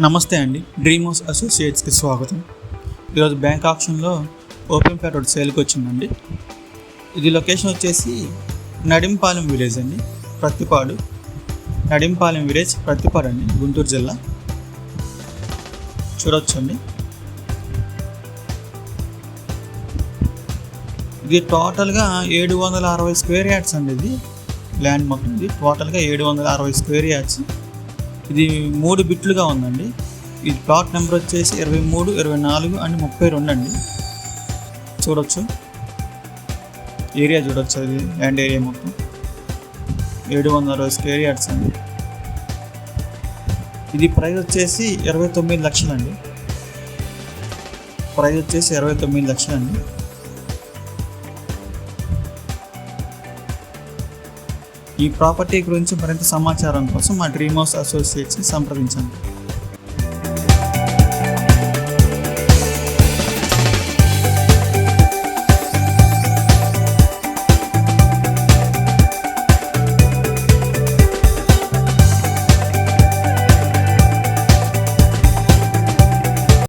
నమస్తే అండి. Dream house అసోసియేట్స్కి స్వాగతం. ఈరోజు బ్యాంక్ ఆప్షన్లో ఓపెన్ ఫ్లాట్ ఒకటి సేల్కి వచ్చిందండి. ఇది లొకేషన్ వచ్చేసి నడింపాలెం విలేజ్ అండి. ప్రత్తిపాడు. నడింపాలెం విలేజ్ ప్రత్తిపాడు అండి గుంటూరు జిల్లా. చూడొచ్చండి. ఇది టోటల్గా ఏడు వందల అరవై స్క్వేర్ యార్డ్స్ అండి ఇది. ల్యాండ్ మొత్తం ఇది. టోటల్గా ఏడు వందల అరవై స్క్వేర్ యార్డ్స్ ఇది మూడు బిట్లుగా ఉందండి. ఈ ప్లాట్ నెంబర్ వచ్చేసి ఇరవై మూడు ఇరవై నాలుగు అండ్ ముప్పై రెండు అండి. చూడొచ్చు. ఏరియా చూడొచ్చు అది ల్యాండ్ ఏరియా మొత్తం. ఏడు వందల అరవై స్క్వేర్ యార్డ్స్ అండి. ఇది ప్రైస్ వచ్చేసి ఇరవై తొమ్మిది లక్షలండి. ప్రైస్ వచ్చేసి ఇరవై తొమ్మిది లక్షలండి. ఈ ప్రాపర్టీ గురించి మరింత సమాచారం కోసం మా డ్రీమ్ హౌస్ అసోసియేట్స్ని సంప్రదించండి.